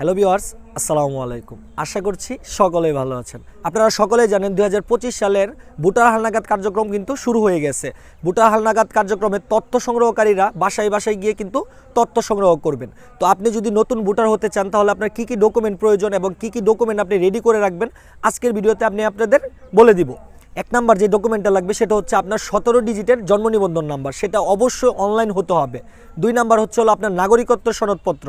Hello viewers আসসালামু আলাইকুম। আশা করছি সকলেই ভালো আছেন। আপনারা সকলেই জানেন দু হাজার পঁচিশ সালের ভোটার হালনাগাদ কার্যক্রম কিন্তু শুরু হয়ে গেছে। ভোটার হালনাগাদ কার্যক্রমে তথ্য সংগ্রহকারীরা বাসায় বাসায় গিয়ে কিন্তু তথ্য সংগ্রহ করবেন। তো আপনি যদি নতুন ভোটার হতে চান, তাহলে আপনার কী কী ডকুমেন্ট প্রয়োজন এবং কী কী ডকুমেন্ট আপনি রেডি করে রাখবেন, আজকের ভিডিওতে আপনি আপনাদের বলে দিব। এক নাম্বার যে ডকুমেন্টটা লাগবে সেটা হচ্ছে আপনার সতেরো ডিজিটের জন্ম নিবন্ধন নাম্বার। সেটা অবশ্যই অনলাইন হতে হবে। দুই নাম্বার হচ্ছে হলো আপনার নাগরিকত্ব সনদপত্র।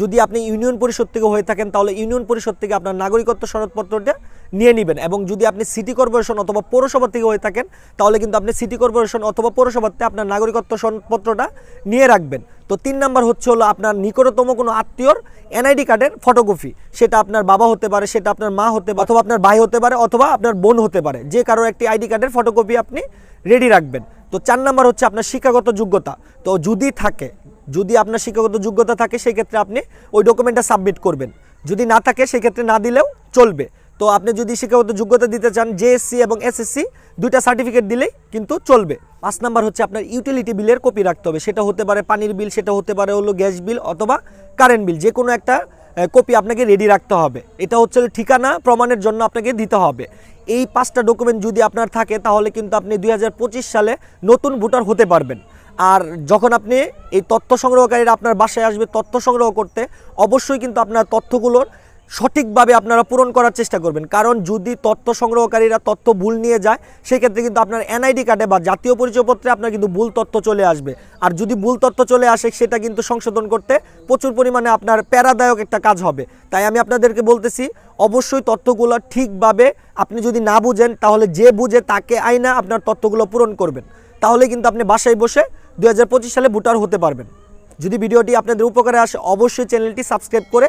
যদি আপনি ইউনিয়ন পরিষদ থেকে হয়ে থাকেন, তাহলে ইউনিয়ন পরিষদ থেকে আপনার নাগরিকত্ব সনদপত্রটা নিয়ে নেবেন। এবং যদি আপনি সিটি কর্পোরেশন অথবা পৌরসভা থেকে হয়ে থাকেন, তাহলে কিন্তু আপনি সিটি কর্পোরেশন অথবা পৌরসভাতে আপনার নাগরিকত্ব সনদপত্রটা নিয়ে রাখবেন। তো তিন নাম্বার হচ্ছে হলো আপনার নিকটতম কোনো আত্মীয়র এনআইডি কার্ডের ফটোকপি সেটা আপনার বাবা হতে পারে, সেটা আপনার মা হতে পারে, অথবা আপনার ভাই হতে পারে, অথবা আপনার বোন হতে পারে। যে কারোর একটি আইডি কার্ডের ফটোকপি আপনি রেডি রাখবেন। তো চার নাম্বার হচ্ছে আপনার শিক্ষাগত যোগ্যতা। তো যদি থাকে, যদি আপনার শিক্ষাগত যোগ্যতা থাকে সেই ক্ষেত্রে আপনি ওই ডকুমেন্টটা সাবমিট করবেন। যদি না থাকে, সেক্ষেত্রে না দিলেও চলবে। তো আপনি যদি শিক্ষাগত যোগ্যতা দিতে চান জেএসসি এবং এসএসসি দুইটা সার্টিফিকেট দিলেই কিন্তু চলবে। পাঁচ নাম্বার হচ্ছে আপনার ইউটিলিটি বিলের কপি রাখতে হবে। সেটা হতে পারে পানির বিল সেটা হতে পারে হলো গ্যাস বিল অথবা কারেন্ট বিল যে কোনো একটা কপি আপনাকে রেডি রাখতে হবে। এটা হচ্ছে ঠিকানা, প্রমাণের জন্য আপনাকে দিতে হবে। এই পাঁচটা ডকুমেন্ট যদি আপনার থাকে, তাহলে কিন্তু আপনি দুই হাজার পঁচিশ সালে নতুন ভোটার হতে পারবেন। আর যখন আপনি এই তথ্য সংগ্রহকারীরা আপনার বাসায় আসবে তথ্য সংগ্রহ করতে, অবশ্যই কিন্তু আপনার তথ্যগুলোর সঠিকভাবে আপনারা পূরণ করার চেষ্টা করবেন। কারণ যদি তথ্য সংগ্রহকারীরা তথ্য ভুল নিয়ে যায়, সেক্ষেত্রে কিন্তু আপনার এনআইডি কার্ডে বা জাতীয় পরিচয়পত্রে আপনার কিন্তু ভুল তথ্য চলে আসবে। আর যদি ভুল তথ্য চলে আসে, সেটা কিন্তু সংশোধন করতে প্রচুর পরিমাণে আপনার প্যারাদায়ক একটা কাজ হবে। তাই আমি আপনাদেরকে বলতেছি, অবশ্যই তথ্যগুলো ঠিকভাবে আপনি যদি না বুঝেন, তাহলে যে বুঝে তাকে আইনা আপনার তথ্যগুলো পূরণ করবেন। তাহলে কিন্তু আপনি বাসায় বসে দু হাজার পঁচিশ সালে ভোটার হতে পারবেন। যদি ভিডিওটি আপনাদের উপকারে আসে, অবশ্যই চ্যানেলটি সাবস্ক্রাইব করে